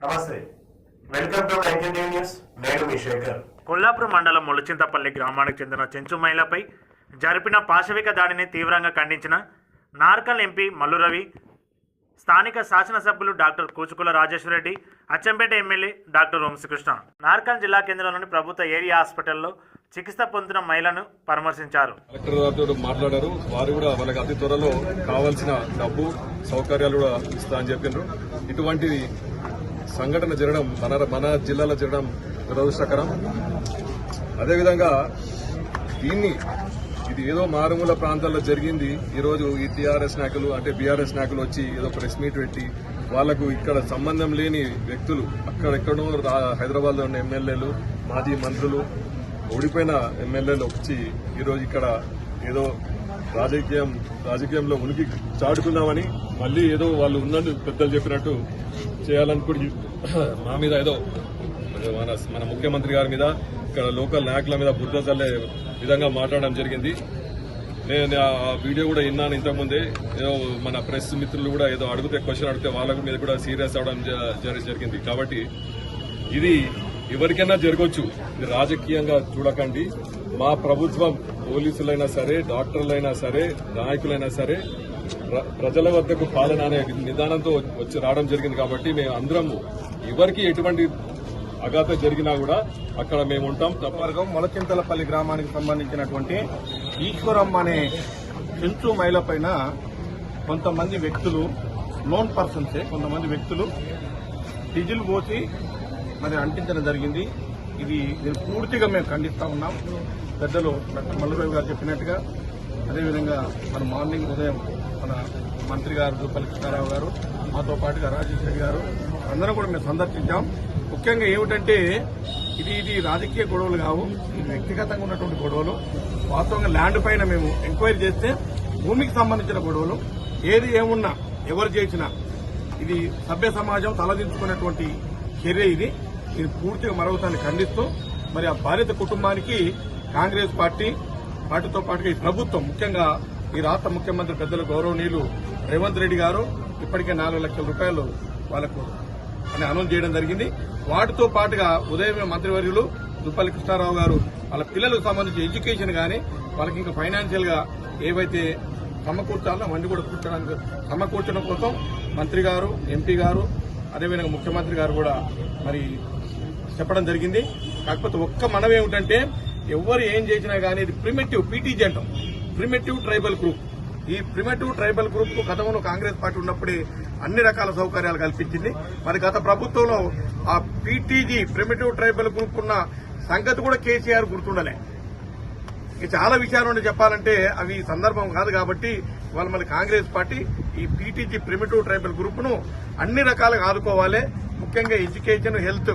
నమస్తే. Welcome to news నేను మీ శేఖర్. కొల్లాపూర్ మండలం ములచింతపల్లి గ్రామానికి చెందిన చెంచు మహిళపై జరిపిన పాశవిక దాడిని తీవ్రంగా ఖండించిన నార్కల్ ఎంపీ మల్లురవి స్థానిక శాసనసభ్యులు doctor Kuchukulla Rajeshwar Reddy Achampet MLA doctor Vamsi Krishna. నార్కల్ జిల్లా కేంద్రంలోని ప్రభుత్వ ఏరియా హాస్పిటల్లో చికిత్స పొందుతున్న మహిళను పరామర్శించారు. కలెక్టర్ గారితో మాట్లాడారు. వారు కూడా వాళ్ళకి అతి త్వరలో కావాల్సిన డబ్బు సౌకర్యాలు కూడా ఇస్తా అని చెప్పిండ్రు ఇటువంటి సంఘటన జరగడం మన మన జిల్లాలో జరగడం దురదృష్టకరం. అదేవిధంగా దీన్ని ఇది ఏదో మారుమూల ప్రాంతాల్లో జరిగింది. ఈరోజు ఈ టీఆర్ఎస్ నాయకులు అంటే బీఆర్ఎస్ నాయకులు వచ్చి ఏదో ప్రెస్ మీట్ పెట్టి వాళ్ళకు ఇక్కడ సంబంధం లేని వ్యక్తులు అక్కడెక్కడో హైదరాబాద్లో ఉన్న ఎమ్మెల్యేలు మాజీ మంత్రులు ఓడిపోయిన ఎమ్మెల్యేలు వచ్చి ఈరోజు ఇక్కడ ఏదో రాజకీయం రాజకీయంలో ఉనికి చాటుకుందామని మళ్ళీ ఏదో వాళ్ళు ఉన్నట్టు పెద్దలు చెప్పినట్టు చేయాలనుకుని మా మీద ఏదో మన మన ముఖ్యమంత్రి గారి మీద ఇక్కడ లోకల్ నాయకుల మీద బుద్ధ చల్లే విధంగా మాట్లాడడం జరిగింది. నేను ఆ వీడియో కూడా విన్నాను ఇంతకుముందే. ఏదో మన ప్రెస్ మిత్రులు కూడా ఏదో అడిగితే క్వశ్చన్ అడిగితే వాళ్ళ మీద కూడా సీరియస్ అవడం జరిగింది. కాబట్టి ఇది ఎవరికైనా జరగవచ్చు ఇది రాజకీయంగా చూడకండి. మా ప్రభుత్వం పోలీసులైనా సరే డాక్టర్లైనా సరే నాయకులైనా సరే ప్రజల వద్దకు పాలన అనే నిదానంతో వచ్చి రావడం జరిగింది కాబట్టి మేము అందరము ఎవరికి ఎటువంటి అఘాత జరిగినా కూడా అక్కడ మేము ఉంటాం. తప్పవర్గం మొలచింతలపల్లి గ్రామానికి సంబంధించినటువంటి ఈశ్వరమ్మ అనే చెంచు మైల పైన కొంతమంది వ్యక్తులు నోన్ పర్సన్సే కొంతమంది వ్యక్తులు డీజిల్ పోసి మరి అంటించడం జరిగింది. ఇది పూర్తిగా మేము ఖండిస్తా ఉన్నాం. పెద్దలు డాక్టర్ మల్లరావు గారు చెప్పినట్టుగా అదేవిధంగా మన మార్నింగ్ ఉదయం మన మంత్రి గారు జూపల్లి కృష్ణారావు గారు మాతో పాటుగా రాజేష్ రెడ్డి గారు అందరం కూడా మేము సందర్శించాం. ముఖ్యంగా ఏమిటంటే ఇది ఇది రాజకీయ గొడవలు కావు ఇది వ్యక్తిగతంగా ఉన్నటువంటి గొడవలు. వాస్తవంగా ల్యాండ్ పైన మేము ఎంక్వైరీ చేస్తే భూమికి సంబంధించిన గొడవలు. ఏది ఏమున్నా ఎవరు చేసినా ఇది సభ్య సమాజం తలదించుకున్నటువంటి చర్య ఇది. ఇది పూర్తిగా మరొకసారి ఖండిస్తూ మరి ఆ బాధిత కుటుంబానికి కాంగ్రెస్ పార్టీ వాటితో పాటుగా ఈ ప్రభుత్వం ముఖ్యంగా ఈ రాష్ట్ర ముఖ్యమంత్రి పెద్దల గౌరవనీయులు రేవంత్ రెడ్డి గారు ఇప్పటికే నాలుగు లక్షల రూపాయలు వాళ్ళకు అని అనౌన్స్ చేయడం జరిగింది. వాటితో పాటుగా ఉదయం మంత్రివర్యులు దుప్పల్లి కృష్ణారావు గారు వాళ్ళ పిల్లలకు సంబంధించి ఎడ్యుకేషన్ కానీ వాళ్ళకి ఇంకా ఫైనాన్షియల్గా ఏవైతే సమకూర్చాలో అవన్నీ కూడా కూర్చోడానికి సమకూర్చడం కోసం మంత్రి గారు ఎంపీ గారు అదేవిధంగా ముఖ్యమంత్రి గారు కూడా మరి చెప్పడం జరిగింది. కాకపోతే ఒక్క మనం ఏమిటంటే ఎవరు ఏం చేసినా కానీ ఇది ప్రిమెటివ్ పీటీజీ అంటాం. ప్రిమెటివ్ ట్రైబల్ గ్రూప్ ఈ ప్రిమెటివ్ ట్రైబల్ గ్రూప్కు గతంలో కాంగ్రెస్ పార్టీ ఉన్నప్పుడే అన్ని రకాల సౌకర్యాలు కల్పించింది. మరి గత ప్రభుత్వంలో ఆ పీటీజీ ప్రిమెటివ్ ట్రైబల్ గ్రూప్ ఉన్న సంగతి కూడా కేసీఆర్ గుర్తుండలే. చాలా విషయాలు ఉండి చెప్పాలంటే అవి సందర్భం కాదు కాబట్టి వాళ్ళు మళ్ళీ కాంగ్రెస్ పార్టీ ఈ పీటీజీ ప్రిమిటివ్ ట్రైబల్ గ్రూప్ను అన్ని రకాలుగా ఆదుకోవాలి. ముఖ్యంగా ఎడ్యుకేషన్ హెల్త్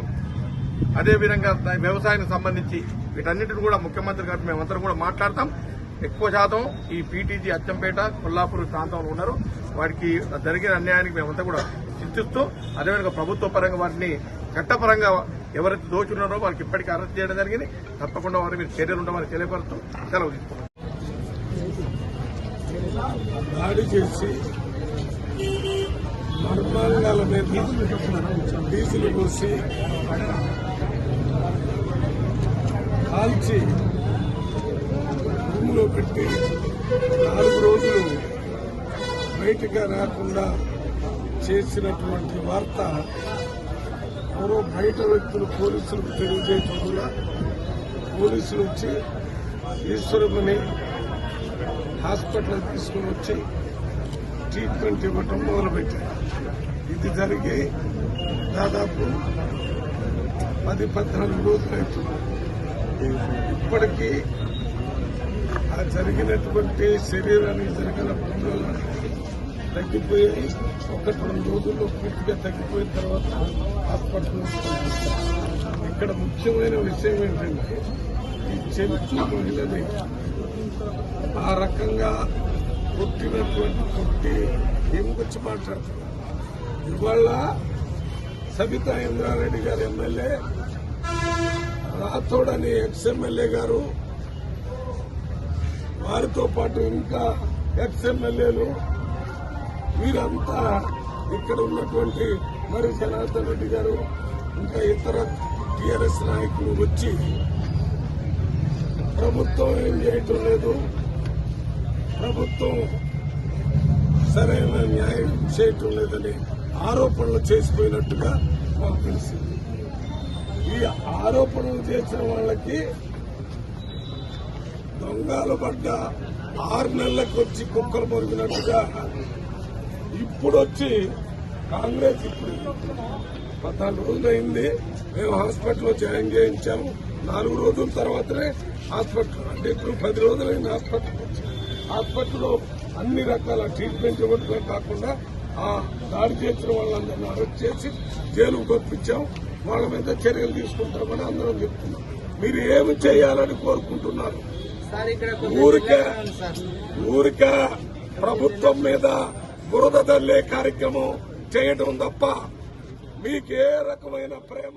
అదేవిధంగా వ్యవసాయానికి సంబంధించి వీటన్నిటిని కూడా ముఖ్యమంత్రి గారు మేమందరం కూడా మాట్లాడతాం. ఎక్కువ శాతం ఈ పీటీజీ అచ్చంపేట కొల్లాపూర్ ప్రాంతంలో ఉన్నారు. వారికి జరిగిన అన్యాయానికి మేమంతా కూడా చింతిస్తూ అదేవిధంగా ప్రభుత్వ పరంగా వారిని చట్టపరంగా ఎవరైతే దోచున్నారో వారికి ఇప్పటికీ అరెస్ట్ చేయడం జరిగింది. తప్పకుండా వారి మీద చర్యలు ఉండమని తెలియపరుస్తూ సెలవు తీసుకున్నాం. దాడి చేసి మర్మాంగాల మీద డీజిల్ పోసి కాల్చి రూమ్లో పెట్టి నాలుగు రోజులు బయటగా రాకుండా చేసినటువంటి వార్త ఎవరో బయట వ్యక్తులు పోలీసులకు తెలియజేయకుండా పోలీసులు వచ్చి ఈశ్వరమని హాస్పిటల్ తీసుకుని వచ్చి ట్రీట్మెంట్ ఇవ్వటం మొదలుపెట్టారు. ఇది జరిగి దాదాపు పది పద్నాలుగు రోజులు అవుతుంది. ఇప్పటికీ ఆ జరిగినటువంటి శరీరానికి జరిగిన పుండ్లు తగ్గిపోయాయి ఒకటి రెండు రోజుల్లో పూర్తిగా తగ్గిపోయిన తర్వాత హాస్పిటల్ ఇక్కడ ముఖ్యమైన విషయం ఏంటంటే ఈ చెంచు మహిళని ఆ రకంగా పుట్టినటువంటి కొట్టి ఏం వచ్చి మాట్లాడుతున్నారు ఇవాళ సబితా ఇంద్రారెడ్డి గారు ఎమ్మెల్యే రాథోడ్ అనే ఎక్స్ ఎమ్మెల్యే గారు వారితో పాటు ఇంకా ఎక్స్ ఎమ్మెల్యేలు వీరంతా ఇక్కడ ఉన్నటువంటి మరి జనార్దన్ రెడ్డి గారు ఇంకా ఇతర టీఆర్ఎస్ నాయకులు వచ్చి ప్రభుత్వం ఏం చేయటం లేదు. ప్రభుత్వం సరైన న్యాయం చేయటం లేదని ఆరోపణలు చేసిపోయినట్టుగా మాకు తెలిసింది. ఈ ఆరోపణలు చేసిన వాళ్ళకి దొంగలు పడ్డ ఆరు నెలలకు వచ్చి కుక్కలు మొరిగినట్టుగా ఇప్పుడు వచ్చి కాంగ్రెస్ ఇప్పుడు పద్నాలుగు రోజులు అయింది మేము హాస్పిటల్లో జాయిన్ చేయించాము. నాలుగు రోజుల తర్వాతనే హాస్పిటల్ అంటే ఇప్పుడు పది రోజులైంది హాస్పిటల్. హాస్పిటల్లో అన్ని రకాల ట్రీట్మెంట్ ఇవ్వడమే కాకుండా ఆ దాడి చేసిన వాళ్ళందరినీ అరెస్ట్ చేసి జైలుకు పంపించాం. వాళ్ళ మీద చర్యలు తీసుకుంటామని అందరం చెప్తున్నాం. మీరు ఏమి చేయాలని కోరుకుంటున్నారు? ఊరికే ఊరికే ప్రభుత్వం మీద బురద తల్లే కార్యక్రమం చేయడం తప్ప మీకే రకమైన ప్రేమ